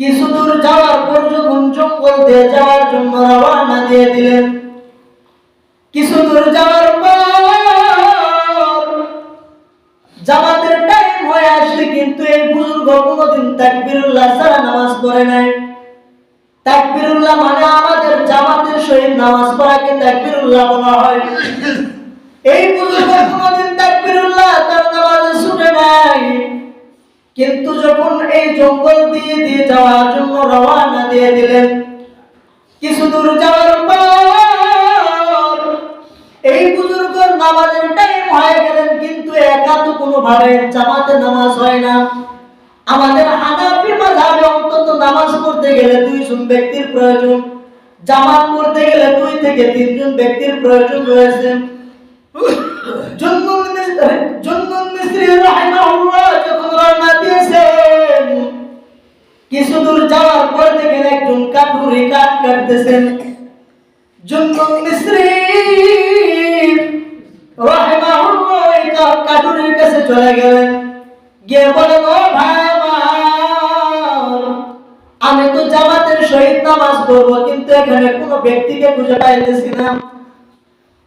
কিছু দূর যাওয়ার পর যখন জঙ্গল দিয়ে যাওয়ার জন্য রওনা দিয়ে দিলেন কিছু দূর যাওয়ার পর জামাতের টাইম হয়ে আসলে কিন্তু এই বুজুর্গ কোনোদিন তাকবিরুল্লাহ ছাড়া নামাজ পড়ে নাই। তাকবিরুল্লাহ মানে আমাদের জামাতের সহিত নামাজ পড়াকে তাকবিরুল্লাহ বলা হয়। এই বুজুর্গ কোনোদিন তাকবিরুল্লাহ তার নামাজে ছুটে নাই। কিন্তু যখন এই জঙ্গল দিয়ে দিয়ে যাওয়ার জন্য রওনা দিয়ে দিলেন, কিছু দূর যাওয়ার পর এই বুজুর্গর নামাজের টাইম হয়ে গেলেন, কিন্তু একা তো কোনো ভাবে জামাতে নামাজ হয় না। আমাদের হানাফি মাযহাবে অন্তত নামাজ পড়তে গেলে দুইজন ব্যক্তির প্রয়োজন। জামাত পড়তে গেলে দুই থেকে তিনজন ব্যক্তির প্রয়োজন রয়েছে। মিস্ত্রি জুন্নুন মিস্ত্রি দিয়েছেন কিছু দূর যাওয়ার পর দেখেন একজন কাঠুরি কাঠ কাটতেছেন গিয়ে বলেন ও ভাই আমি তো জামাতের সহিত নামাজ পড়ব, কিন্তু এখানে কোনো ব্যক্তিকে খুঁজে পাইতেছি না।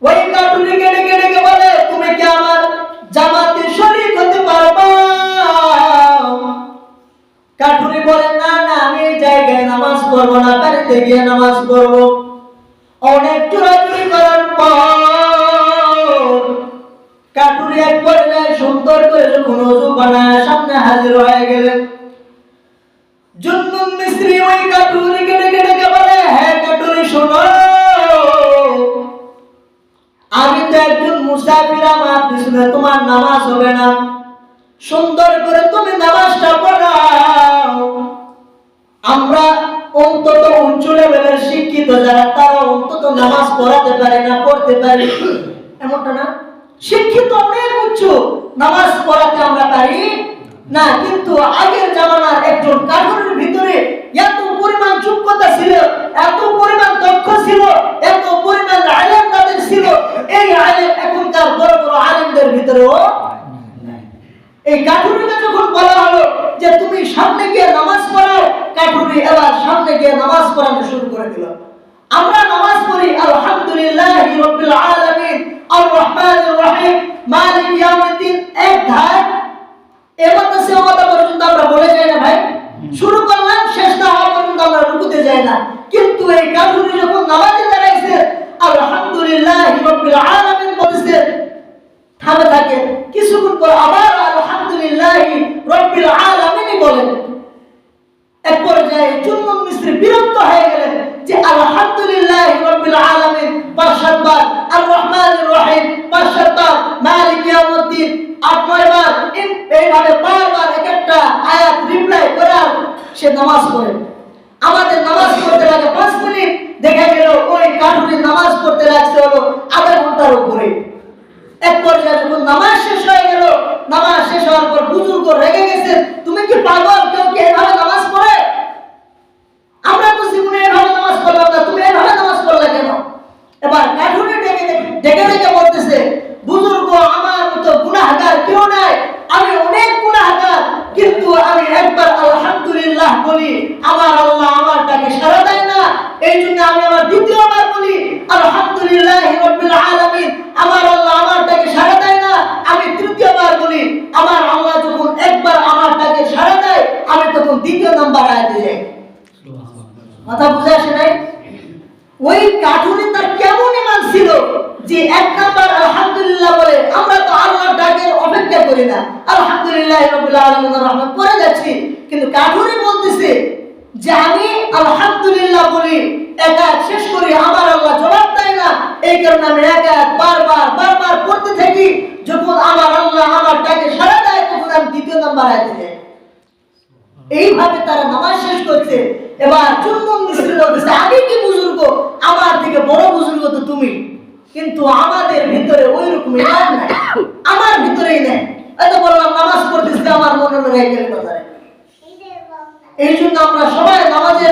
ওই কাটুরি কেটে কাটুরি বলে, না না, আমি এই জায়গায় নামাজ পড়ব না, বাড়িতে গিয়ে নামাজ পড়ব। অনেক চুরাচুরি করার পর কাটুরি এক পর্যায়ে সুন্দর করে যখন অজু বানায় সামনে হাজির হয়ে গেলেন। জুন্নুন মিস্ত্রি ওই কাটুরি কেটে কেটে কে বলে হ্যাঁ কাটুরি শোনো। আমি তো একজন মুসাফির, আমার পিছনে তোমার নামাজ হবে না। সুন্দর করে তুমি নামাজটা পড়াও। পড়াতে পারে না, পড়তে পারে। এমনটা না? শিক্ষিত অনেক উচ্চ। নামাজ পড়াতে আমরা পারি না, কিন্তু আগের জামানার একজন কাঠুরের ভিতরে এত পরিমাণ যোগ্যতা ছিল, এত পরিমাণ দক্ষ ছিল, এত পরিমাণ আলেম তাদের ছিল, এই আলেম এখনকার বড় বড় আলেমদের ভিতরেও এই কাঠুরিকে যখন বলা হলো যে তুমি সামনে গিয়ে নামাজ পড়াও, কাঠুরি এবার সামনে গিয়ে নামাজ পড়ানো শুরু করে দিল। আমরা নামাজ পড়ি আলহামদুলিল্লাহ রাব্বিল আলামিন। আর রহমানির রহিম মালিক ইয়াউমিদ্দিন। এক ধার। এবার তো সে পর্যন্ত আমরা বলে যাই না ভাই। শুরু করলাম, শেষ না হওয়া পর্যন্ত আমরা রুকুতে যাই না। কিন্তু এই কাঠুরি যখন নামাজে দাঁড়াইছে, আলহামদুলিল্লাহ রাব্বিল আলামিন বলেছে, থামে থাকে কিছুক্ষণ পর আবার আলহামদুলিল্লাহ রব্বিল আলামিন বলেন। এক পর্যায়ে জুন্নুন মিস্ত্রি বিরক্ত হয়ে গেলেন যে, আলহামদুলিল্লাহ রব্বিল আলামিন পাঁচশতবার। আর রহমানির রহিম, পাঁচশতবার। মালিক ইয়াউমিদ্দিন আট এইভাবে বারবার এক একটা আয়াত রিপ্লাই করার সে নামাজ পড়ে। আমাদের নামাজ পড়তে লাগে পাঁচ মিনিট, দেখা গেল ওই কাঠুরির নামাজ পড়তে লাগছে হলো আধা ঘণ্টার উপরে। এক পর্যায়ে যখন নামাজ শেষ হয়ে গেল, নামাজ শেষ হওয়ার পর বুজুর্গ রেগে গেছে তুমি কি পাগল কেউ কি এভাবে নামাজ পড়ে আমরা তো জীবনে এভাবে নামাজ পড়লাম না তুমি এভাবে নামাজ পড়লে কেন এবার কাঠুরে ডেকে ডেকে ডেকে বুজুর্গ, আমার মতো কেউ নাই। আমি অনেক কিন্তু আমি একবার আলহামদুলিল্লাহ বলি, আমার আল্লাহ আমার ডাকে সাড়া দেয় না। এই জন্য আমি আমার দ্বিতীয়বার বলি, আলহামদুলিল্লাহ রব্বিল আলামিন, আমার আল্লাহ আমার ডাকে সাড়া দেয় না। আমি তৃতীয়বার বলি, আমার আল্লাহ যখন একবার আমার ডাকে সাড়া দেয়, আমি তখন দ্বিতীয় নাম্বার আয়াতে যাই। কথা বুঝে আসে নাই? ওই কাঠুরে তার কেমন ইমান ছিল যে এক নাম্বার করি না। আলহামদুলিল্লাহ রবুল্লা রহমান যাচ্ছি। কিন্তু কাঠুরি বলতেছে যে আমি আলহামদুলিল্লাহ বলি, একা শেষ করি, আমার আল্লাহ জবাব দেয় না। এই কারণে আমি বারবার বারবার থাকি, যখন আমার আল্লাহ আমার ডাকে সারা দেয়, তখন আমি দ্বিতীয় এইভাবে তারা নামাজ শেষ করছে। এবার চুম্বন মিশ্রিত আমি কি বুজুর্গ? আমার থেকে বড় বুজুর্গ তো তুমি। কিন্তু আমাদের ভিতরে ওই রকম নাই। আমার ভিতরেই নেয় এটা বললাম নামাজ পড়তেছি আমার মনে হয় এই জন্য আমরা সবাই নামাজের